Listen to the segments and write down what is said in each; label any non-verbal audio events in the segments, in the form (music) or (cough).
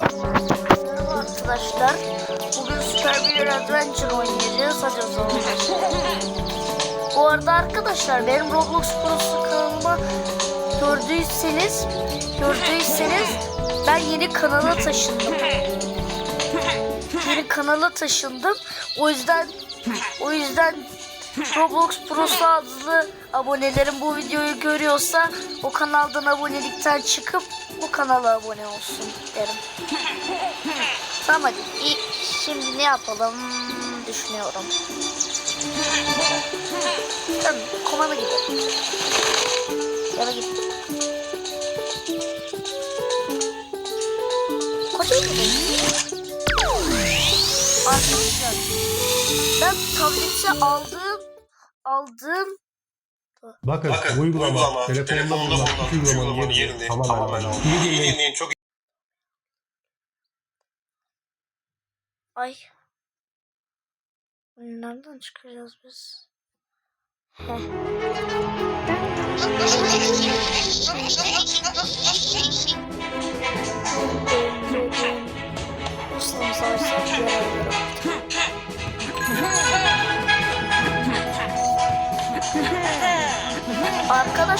Merhaba arkadaşlar. Bugün Super Bear Adventure oynayacağız. Hadi o zaman. Bu arada arkadaşlar benim Roblox Pro'su kanalıma gördüyseniz gördüyseniz ben yeni kanala taşındım. Yeni kanala taşındım. O yüzden o yüzden Roblox Pro'su adlı abonelerim bu videoyu görüyorsa o kanaldan abonelikten çıkıp bu kanala abone olsun derim. Tamam hadi. İyi. Şimdi ne yapalım düşünüyorum. Tamam komana gidelim. Yana git. Koca gidelim. Arkadaşlar ben tableti aldım aldım Bakın, Bakın uygulama, uygulama, telefonda bulunan uygulamanın yerini tamamen tamamen aldı. aldı. İyi İyi dinleyin. dinleyin çok Ay. Nereden çıkacağız biz? Heh.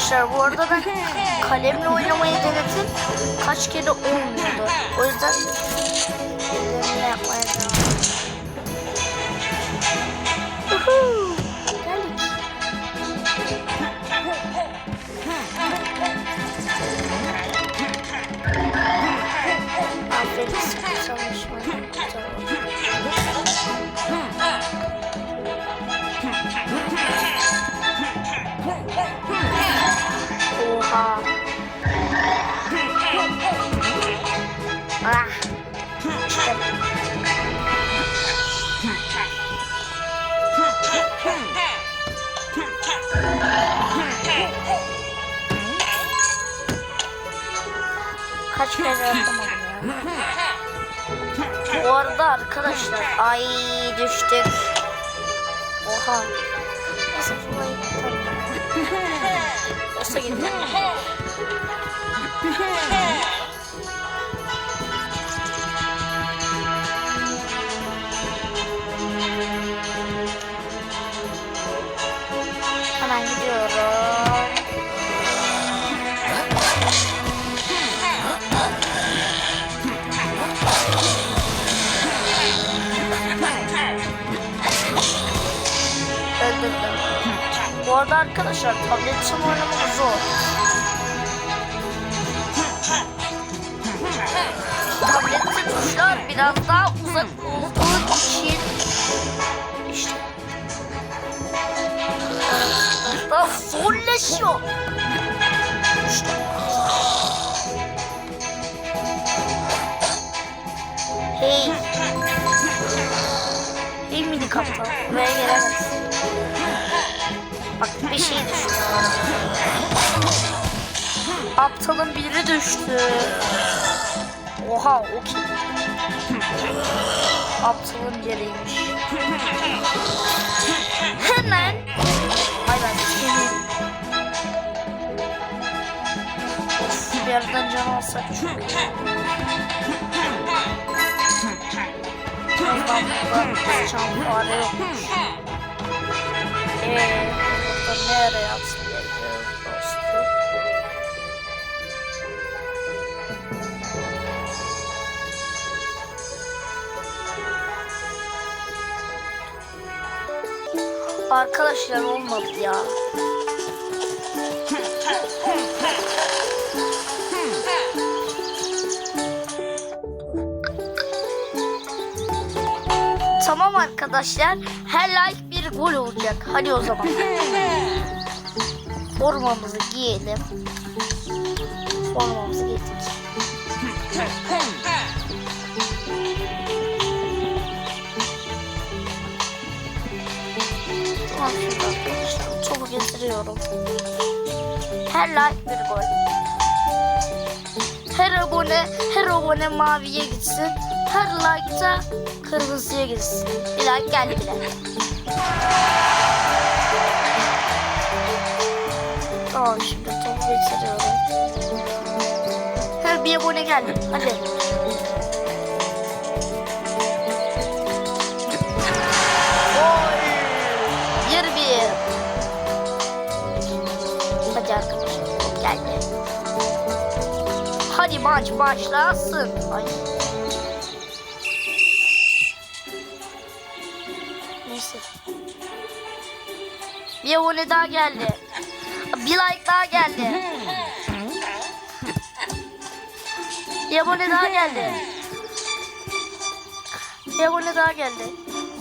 Arkadaşlar bu arada ben kalemle oynamayı denedim. Kaç kere olmuyordu. O yüzden ellerimle yapmaya devam Geldik. Aferin sıkı Kaç kere yapamadım ya. Bu arada arkadaşlar ay düştük. Oha. Nasıl şurayı Nasıl gidiyor? Arada arkadaşlar tabletim oynamak zor. Tablette tuşlar biraz daha uzak olduğu için işte daha zorlaşıyor. Hey. Hey mini kaptan. Buraya gelemezsin. Bak bir şey düşünüyorum. Aptalın biri düştü. Oha o kim? Aptalın yeriymiş. Hemen. Ay ben senin. Bir yerden can alsak çok iyi. Buradan buradan can fare yokmuş. Eee burada nereye atsın? Arkadaşlar olmadı ya. Tamam arkadaşlar. Her like bir gol olacak. Hadi o zaman. (laughs) Formamızı giyelim. Formamızı giydik. Tamam şimdi arkadaşlar. Topu getiriyorum. Her like bir gol. Her abone, her abone maviye gitsin. Her like da kırmızıya gitsin. Bir like geldi bile. Tamam şimdi topu getiriyorum. Her bir abone geldi. Hadi. Oy. Bir bir. Hadi maç başlasın. Ay. Neyse. Bir abone daha geldi. Bir like daha geldi. Bir abone daha geldi. Bir abone daha geldi.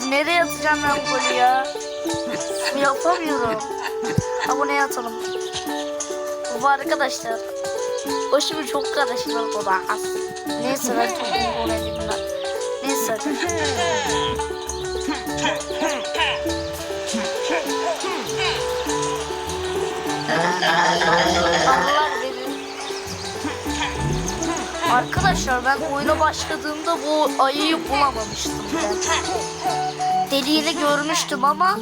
Nereye atacağım ben bu ya? Yapamıyorum. Abone atalım. Bu arkadaşlar. Şimdi çok da az. Neyse ben çok olayım ben. Neyse. Arkadaşlar ben oyuna başladığımda bu ayıyı bulamamıştım ben. Deliğini görmüştüm ama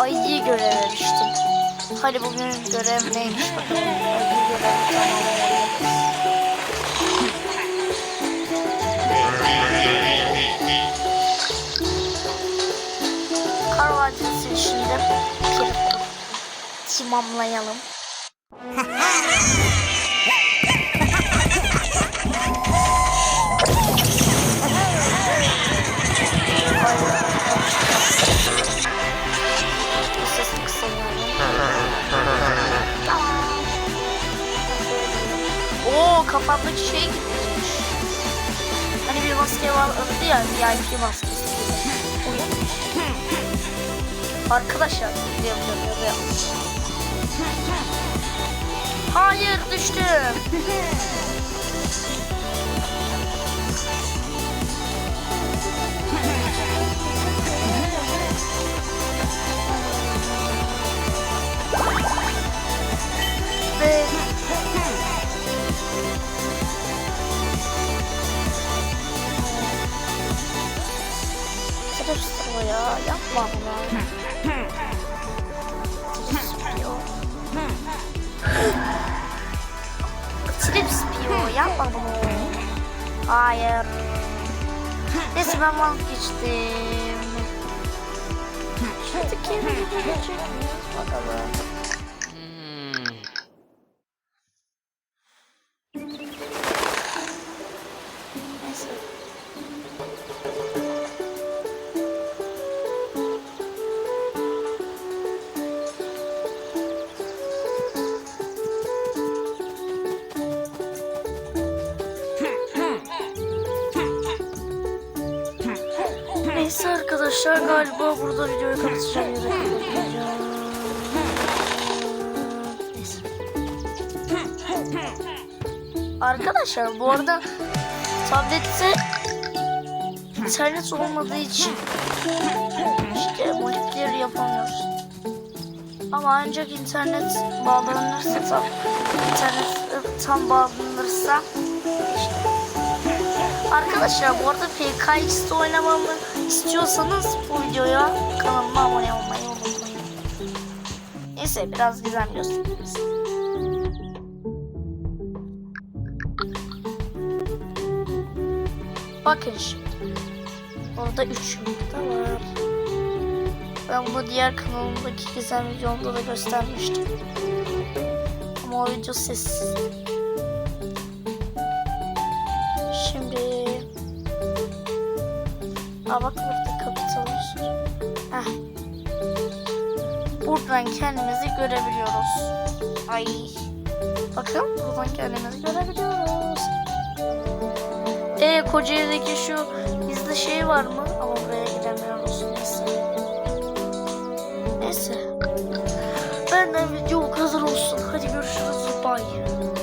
ayıyı görememiştim. Hadi bugün görev neymiş bakalım. Kar Vadisi şimdi bir timamlayalım. (laughs) Arkadaşlar gidiyorum gidiyorum. Hayır düştüm. Ve Sırf ya yapma bunu. Yapma bunu. Hayır. Neyse ben vazgeçtim. Şuradaki kendimi görecek miyiz bakalım. Neyse. Neyse arkadaşlar galiba burada videoyu kapatacağım. Neyse. Arkadaşlar bu arada tablette internet olmadığı için işte multiplayer yapamıyoruz. Ama ancak internet bağlanırsa tam internet tam bağlanırsa işte Arkadaşlar bu arada PKX'de oynamamı istiyorsanız bu videoya kanalıma abone olmayı unutmayın. Neyse biraz gizem gösteririz. Bakın şimdi. Orada 3 yumurta var. Ben bunu diğer kanalımdaki gizem videomda da göstermiştim. Ama o video sessiz. Aa bak burada kapital olsun. Heh. Buradan kendimizi görebiliyoruz. Ay. Bakın buradan kendimizi görebiliyoruz. Ee Kocaeli'deki şu bizde şey var mı? Ama buraya gidemiyoruz. Neyse. Neyse. Benden video kadar olsun. Hadi görüşürüz. Bye.